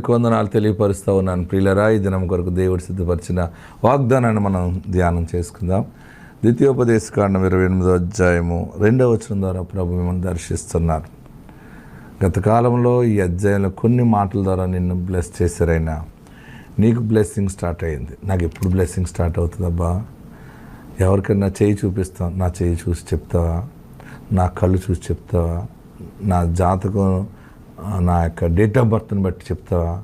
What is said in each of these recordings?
కొందనాలు తెలియపరుస్తూ ఉన్నాను. ప్రియులరా ఈ దినం కొరకు దేవుడు సిద్ధపరిచిన వాగ్దానాన్ని మనం ధ్యానం చేసుకుందాం. ద్వితీయోపదేశ కాండం ఇరవై ఎనిమిదో అధ్యాయము రెండవ వచనం ద్వారా ప్రభు మిమ్మల్ని దర్శిస్తున్నారు. గత కాలంలో ఈ అధ్యాయంలో కొన్ని మాటల ద్వారా నిన్ను బ్లెస్ చేశారైనా నీకు బ్లెస్సింగ్ స్టార్ట్ అయింది. నాకు ఎప్పుడు బ్లెస్సింగ్ స్టార్ట్ అవుతుందబ్బా? ఎవరికైనా చేయి చూపిస్తాం నా చేయి చూసి చెప్తావా? నా కళ్ళు చూసి చెప్తావా? నా జాతకం నా యొక్క డేట్ ఆఫ్ బర్త్ని బట్టి చెప్తావా?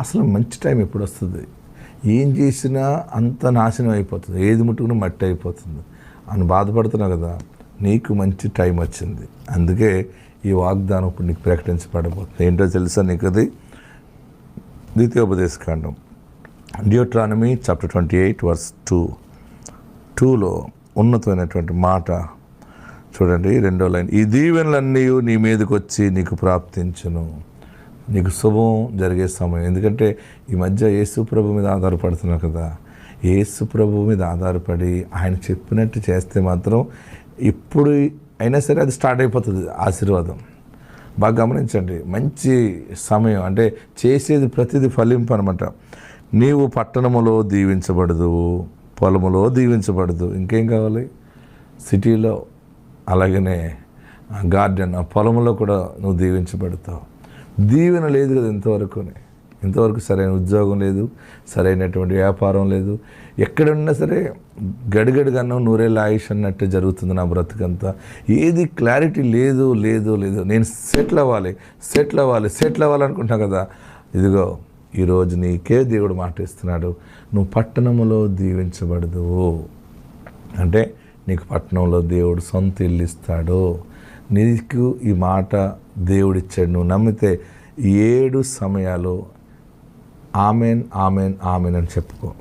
అసలు మంచి టైం ఎప్పుడు వస్తుంది? ఏం చేసినా అంత నాశనం అయిపోతుంది. ఏది ముట్టుకున్నా మట్టి అయిపోతుంది. అని బాధపడుతున్నావు కదా నీకు మంచి టైం వచ్చింది. అందుకే ఈ వాగ్దానం ఇప్పుడు నీకు ప్రకటించబడబోతుంది ఏంటో తెలుసా నీకు అది? ద్వితీయోపదేశకాండం. Deuteronomy chapter twenty eight verse two టూలో ఉన్నతమైనటువంటి మాట చూడండి రెండో లైన్. ఈ దీవెనలన్నీ నీ మీదకి వచ్చి నీకు ప్రాప్తించును. నీకు శుభం జరిగే సమయం. ఎందుకంటే ఈ మధ్య యేసు ప్రభు మీద ఆధారపడుతున్నావు కదా. యేసు ప్రభు మీద ఆధారపడి ఆయన చెప్పినట్టు చేస్తే మాత్రం ఇప్పుడు అయినా సరే అది స్టార్ట్ అయిపోతుంది ఆశీర్వాదం. బాగా గమనించండి మంచి సమయం అంటే చేసేది ప్రతిదీ ఫలింపు అనమాట నీవు పట్టణములో దీవించబడదు పొలములో దీవించబడదు. ఇంకేం కావాలి? సిటీలో అలాగనే గార్డెన్ ఆ పొలంలో కూడా నువ్వు దీవించబడతావు. దీవెన లేదు కదా ఇంతవరకునే. ఇంతవరకు సరైన ఉద్యోగం లేదు సరైనటువంటి వ్యాపారం లేదు. ఎక్కడున్నా సరే గడిగడిగా నూరేళ్ళ ఆయుష్ అన్నట్టు జరుగుతుంది నా బ్రతుకంతా. ఏది క్లారిటీ లేదు లేదు లేదు. నేను సెటిల్ అవ్వాలి సెటిల్ అవ్వాలి సెటిల్ అవ్వాలనుకుంటున్నా కదా. ఇదిగో ఈరోజు నీకే దేవుడు మాట ఇస్తున్నాడు నువ్వు పట్టణములో దీవించబడదు అంటే నీకు పట్టణంలో దేవుడు సొంత ఇల్లు ఇస్తాడు నీకు ఈ మాట దేవుడిచ్చాడు. నువ్వు నమ్మితే ఏడు సమయాలు ఆమెన్ ఆమెన్ ఆమెన్ అని చెప్పుకో.